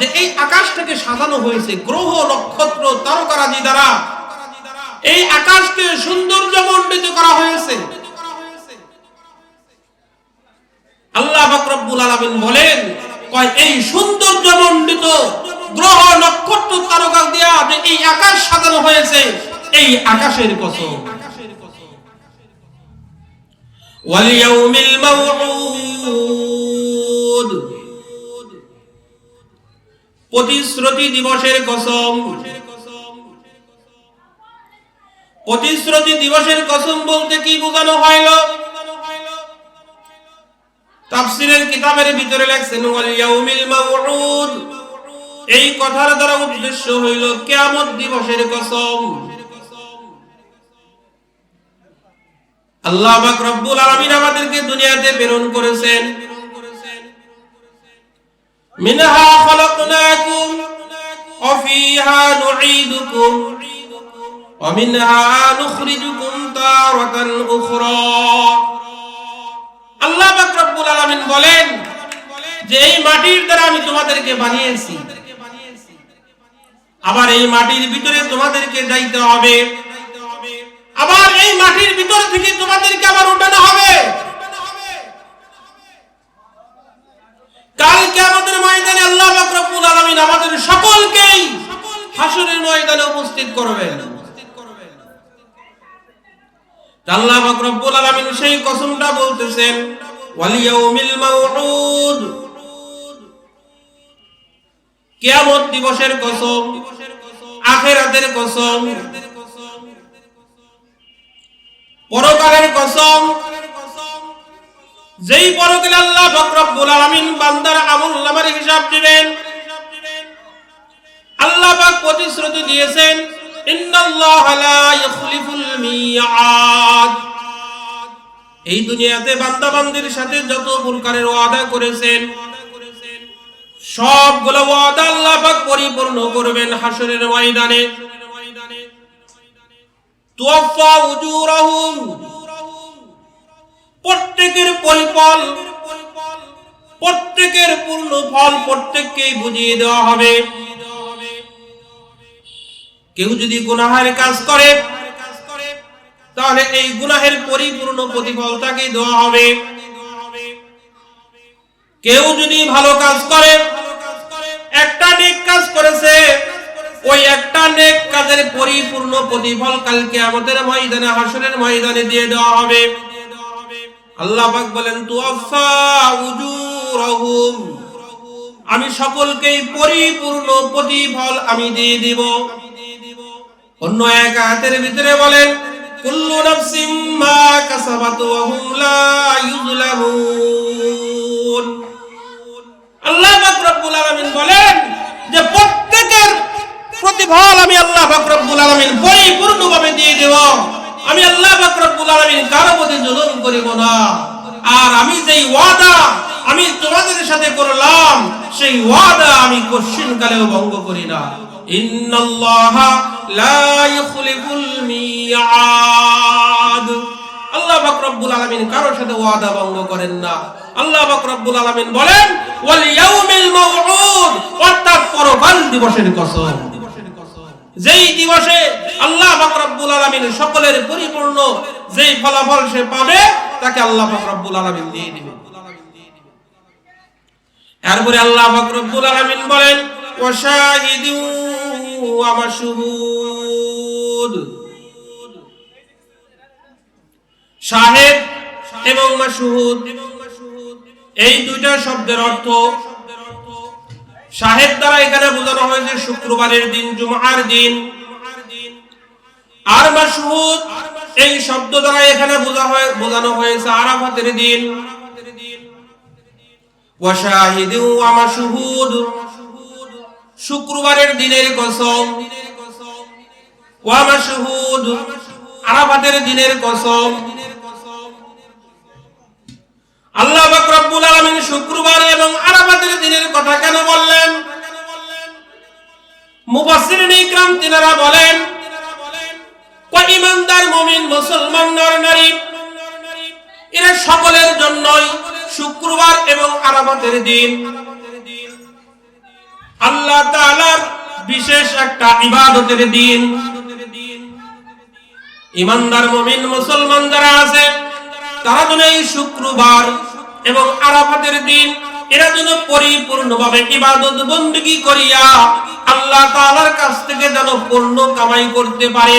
যে এই আকাশটাকে সাজানো হয়েছে গ্রহ, নক্ষত্র, তারকারাজি দ্বারা। এই আকাশকে সৌন্দর্যমণ্ডিত করা হয়েছে। আল্লাহ বকরব্বুল আলমিন বলেন, কয়, এই সৌন্দর্যমণ্ডিত গ্রহ, নক্ষত্র, তারকা দিয়া যে এই আকাশ সাজানো হয়েছে, এই আকাশের কসম। ওয়ালিয়াউমিল মাউউদ প্রতিশ্রুতি দিবসের কসম। প্রতিশ্রুতি দিবসের কসম বলতে কি বোঝানো হইল? তাফসিরের কিতাবের ভিতরে লেখছেন, ওয়াল ইয়াউমিল মাউউদ। এই কথার দ্বারা উদ্দেশ্য হইল কিয়ামত দিবসের কসম। আল্লাহ পাক রব্বুল আলামিন আমাদেরকে দুনিয়াতে প্রেরণ করেছেন। মিনহা নুঈদুকুম ওয়া মিনহা নুখরিজুকুম তারাতান উখরা আল্লাহ পাক রব্বুল আলামিন বলেন যে এই মাটির দ্বারা আমি তোমাদেরকে বানিয়েছি। আবার এই মাটির ভিতরে তোমাদেরকে যাইতে হবে। আবার এই মাটির ভিতর থেকে তোমাদেরকে আবার উঠানো হবে। কালকে আমাদের ময়দানে আল্লাহ রব্বুল আলামিন আমাদের সকলকেই হাসরের ময়দানে উপস্থিত করবেন। আল্লাহ রব্বুল আলামিন সেই কসমটা বলতেছেন ওয়াল ইয়াউমিল মাউউদ। কিয়ামত দিবসের কসম, আখিরাতের কসম, পরকালের কসম। যেই পরকালে আল্লাহ পাক রব্বুল আলামিন বান্দার আমল নামার হিসাব দিবেন আল্লাহ প্রতিশ্রুতি দিয়েছেন এই দুনিয়াতে বান্দা বান্দির সাথে যত প্রকারের ওয়াদা করেছেন, সবগুলো ওয়াদা আল্লাহ পাক পরিপূর্ণ করবেন হাসরের ময়দানে। তুয়াফা উজুরাহুম। প্রত্যেকের পরিফল প্রত্যেকের পূর্ণ ফল প্রত্যেককেই বুঝিয়ে দেওয়া হবে। কেউ যদি গুনাহের কাজ করে, তাহলে এই গুনাহের পরিপূর্ণ প্রতিফল তাকে দেওয়া হবে। কেউ যদি ভালো কাজ করে, একটা নেক কাজ করেছে, ওই একটা নেক কাজের পরিপূর্ণ প্রতিফল কালকে আমাদের ময়দানে, হাসরের ময়দানে দিয়ে দেওয়া হবে। আল্লাহ পাক বলেন তুয়াফা উজুরহুম। আমি সকলকেই পরিপূর্ণ প্রতিফল আমি দিয়ে দিব। অন্য এক আয়াতের ভিতরে বলেন কুল্লু নাফসিম মা কাসাবাত ওয়া হুম লা ইউজলামুন আল্লাহ পাক রব্বুল আলামিন বলেন যে প্রত্যেকের প্রতিফল আমি আল্লাহ পাক রব্বুল আলামিন পরিপূর্ণভাবে দিয়ে দেব। আমি আল্লাহ পাক রব্বুল আলামিন কারও প্রতি জুলুম করিব না। আর আমি যেই ওয়াদা আমি তোমাদের সাথে করলাম, সেই ওয়াদা আমি কোশ্চিন কালেও ভঙ্গ করি না। আল্লাহ পাক রব্বুল আলামিন কারোর সাথে ওয়াদা ভঙ্গ করেন না। আল্লাহ পাক রব্বুল আলামিন বলেন, ওয়াল ইয়াউমিল মাউউদ অর্থাৎ পরকাল দিবসের কসম। যেই দিবসে আল্লাহ পাক রব্বুল আলামিন সকলের পরিপূর্ণ যেই ফলাফল সে পাবে, তাকে আল্লাহ পাক রব্বুল আলামিন দিয়ে দিবেন। এরপরে আল্লাহ পাক রব্বুল আলামিন বলেন, ওয়া মাশহুদ শাহেদ এবং এই দুইটা শব্দের অর্থ শাহেদ দ্বারা এখানে বোঝানো হয়েছে শুক্রবারের দিন, জুমার দিন। আর মাশহুদ এই শব্দ দ্বারা এখানে বোঝা হয়, বোঝানো হয়েছে আরাফাতের দিন। ওয়া মাশহুদ। শুক্রবারের দিনের কসম আরাফাতের দিনের কসম। আল্লাহ শুক্রবার এবং আরাফাতের দিনের কথা কেন বললেন? ইকরাম তিনারা বলেন ইমানদার মুসলমান নর নারী, এরা সকলের জন্যই শুক্রবার এবং আরাফাতের দিন। আল্লাহ তাআলার বিশেষ একটা ইবাদতের দিন। ইমানদার মুমিন মুসলমান যারা আছে, তারা যেন এই শুক্রবার এবং আরাফাতের দিন, এরা যেন পরিপূর্ণভাবে ইবাদত বন্দী করিয়া আল্লাহ তাআলার কাছ থেকে যেন পূর্ণ কামাই করতে পারে।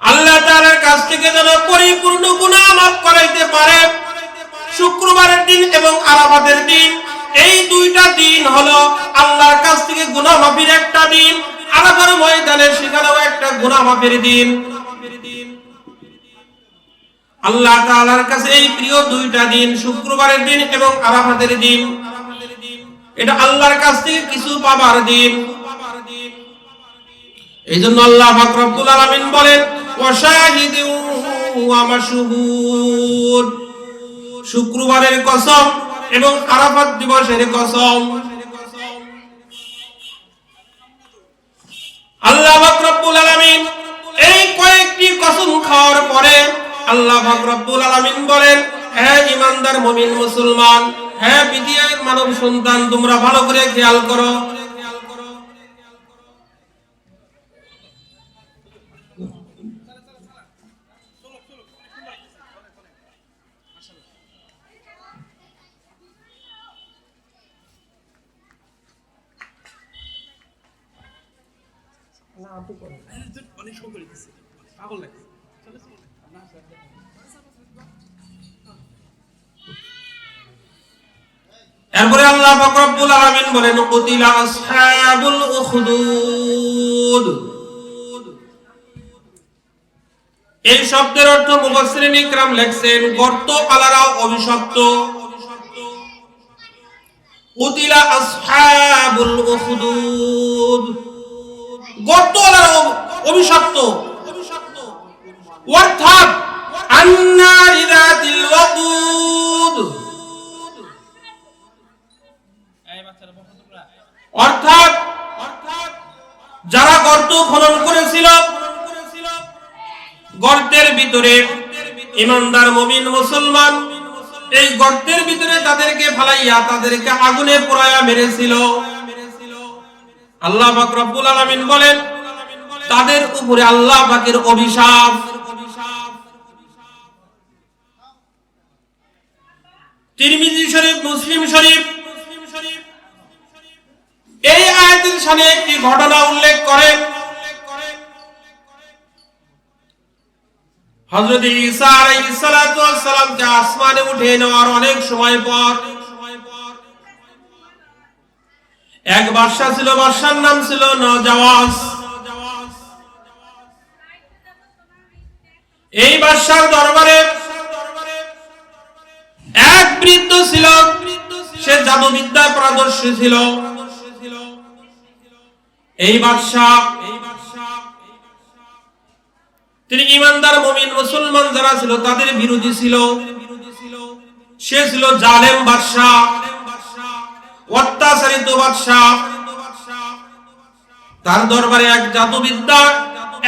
আল্লাহ তাআলার কাছ থেকে যেন পরিপূর্ণ গুনাহ মাফ করাইতে পারে। শুক্রবারের দিন এবং আরাফাতের দিন এই দুইটা দিন হলো আল্লাহর কাছ থেকে গুনাহ মাফির একটা দিন, আরাফার ময়দানে সেখানেও একটা গুনাহ মাফির দিন। আল্লাহ তাআলার কাছে এই প্রিয় দুইটা দিন, শুক্রবারের দিন এবং আরাফাতের দিন। এটা আল্লাহর কাছ থেকে কিছু পাবার দিন। এই জন্য আল্লাহ পাক রব্বুল আলামিন বলেন ওয়াশাহিদিন ওয়া মাশহুদ। শুক্রবারের কসম এবং আরাফাত দিবসের কসম। আল্লাহ রব্বুল আলামিন এই কয়েকটি কসম খাওয়ার পরে আল্লাহ রব্বুল আলামিন বলেন হ্যাঁ ইমানদার মুমিন মুসলমান হ্যাঁ বিদিয়ার মানব সন্তান, তোমরা ভালো করে খেয়াল করো। এরপরে আল্লাহ আলামিন বলেন, কুতিলা আসহাবুল উখদুদ। এই শব্দের অর্থ মুফাসসিরিন ইকরাম লেখছেন, গর্ত আলারাও অভিশপ্ত। কুতিলা আসহাবুল উখদুদ। যারা গর্ত খনন করেছিল, গর্তের ভিতরে ইমানদার মমিন মুসলমান, এই গর্তের ভিতরে তাদেরকে ফালাইয়া তাদেরকে আগুনে পোড়ায়া মেরেছিল। আল্লাহ রব্বুল আলামিন বলেন, তাদের উপরে আল্লাহ পাকের অভিশাপ। তিরমিজি শরীফ, মুসলিম শরীফ, এই আয়াতের সামনে একটি ঘটনা উল্লেখ করেন হযরত ঈসা আলাইহিস আসমানে উঠে নেওয়ার অনেক সময় পর এক বাদশা ছিল বাদশার নাম ছিল নজাওয়াজ এই বাদশার দরবারে এক বৃদ্ধ ছিল, সে জাদুবিদ্যায় পারদর্শী ছিল। এই বাদশাহ, তিনি ইমানদার, মুমিন, মুসলমান যারা ছিল, তাদের বিরোধী ছিল। সে ছিল জালেম বাদশাহ। তার দরবারে এক জাদুবিদ্যা,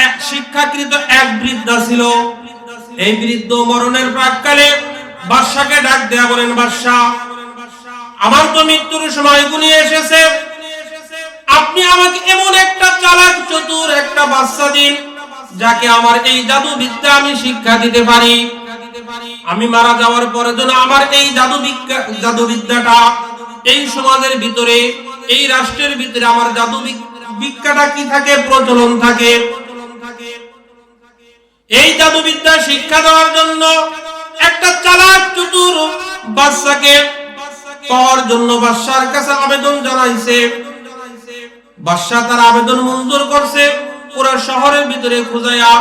এক শিক্ষাকৃত এক বৃদ্ধা ছিল। এই বৃদ্ধ মরণের প্রাককালে বাদশাকে ডাক দেয়া বলেন, বাদশাহ, আমার তো মৃত্যুর সময় গুনিয়ে এসেছে। আপনি আমাকে এমন একটা চালাক চতুর একটা বাচ্চা দিন, যাকে আমার এই জাদু বিদ্যা আমি শিক্ষা দিতে পারি। আমি মারা যাওয়ার পরে যেন আমার এই জাদু বিদ্যা জাদু বিদ্যাটা এই সমাজের ভিতরে, এই রাষ্ট্রের ভিতরে আমার জাদু বিদ্যাটা কি থাকে? প্রচলন থাকে। এই জাদু বিদ্যা শিক্ষা দেওয়ার জন্য একটা চালাক চতুর বাচ্চাকে পাওয়ার জন্য বাদশার কাছে আবেদন জানাইছে। বাদশাহ তার আবেদন মঞ্জুর করছে। পুরো শহরের ভিতরে খুঁজাইয়া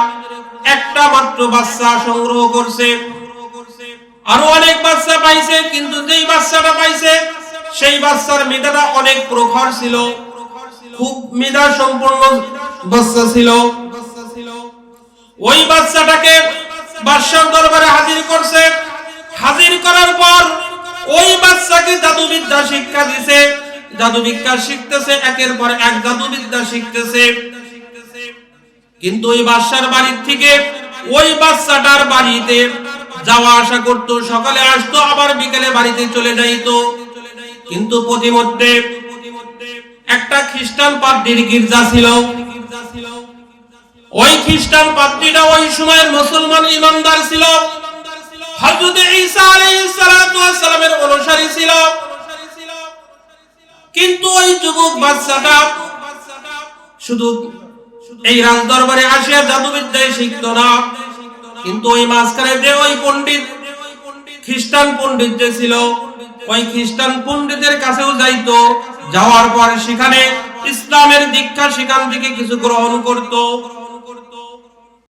একটা মাত্র বাচ্চা সংগ্রহ করছে। আরও অনেক বাচ্চা পাইছে, কিন্তু যেই বাচ্চাটা পাইছে সেই বাচ্চার মেধাটা অনেক প্রখর ছিল। খুব মেধা সম্পন্ন বাচ্চা ছিল। ওই বাচ্চাটাকে বাদশার দরবারে হাজির করছে। হাজির করার পর ওই বাচ্চাকে জাদুবিদ্যা শিক্ষা দিছে। জাদুবিদ্যা শিখতেছে, একের পর এক জাদুবিদ্যা শিখতেছে। কিন্তু ওই বাদশার বাড়ির থেকে ওই বাচ্চাটার বাড়িতে যাওয়া আসা করতো। সকালে আসতো, আবার বিকেলে বাড়িতে চলে যাইতো। কিন্তু প্রতিমধ্যে একটা খ্রিস্টান পাদ্রির গির্জা ছিল। ওই খ্রিস্টান পাদ্রিটা ওই সময়ের মুসলমান ইমানদার ছিল। হযরত ঈসা আলাইহিস সালাতু ওয়াস সালামের অনুসারী ছিল। কিন্তু ওই যুবক বাচ্চাটা শুধু এই রাজ দরবারে আসিয়া জাদুবিদ্যায় শিখত না। কিন্তু ওই মাঝখানে যে ওই পণ্ডিত, খ্রিস্টান পণ্ডিত যে ছিল ওই খ্রিস্টান পণ্ডিতের কাছেও যাইতো। যাওয়ার পর সেখানে ইসলামের দীক্ষা সেখান থেকে কিছু গ্রহণ করত।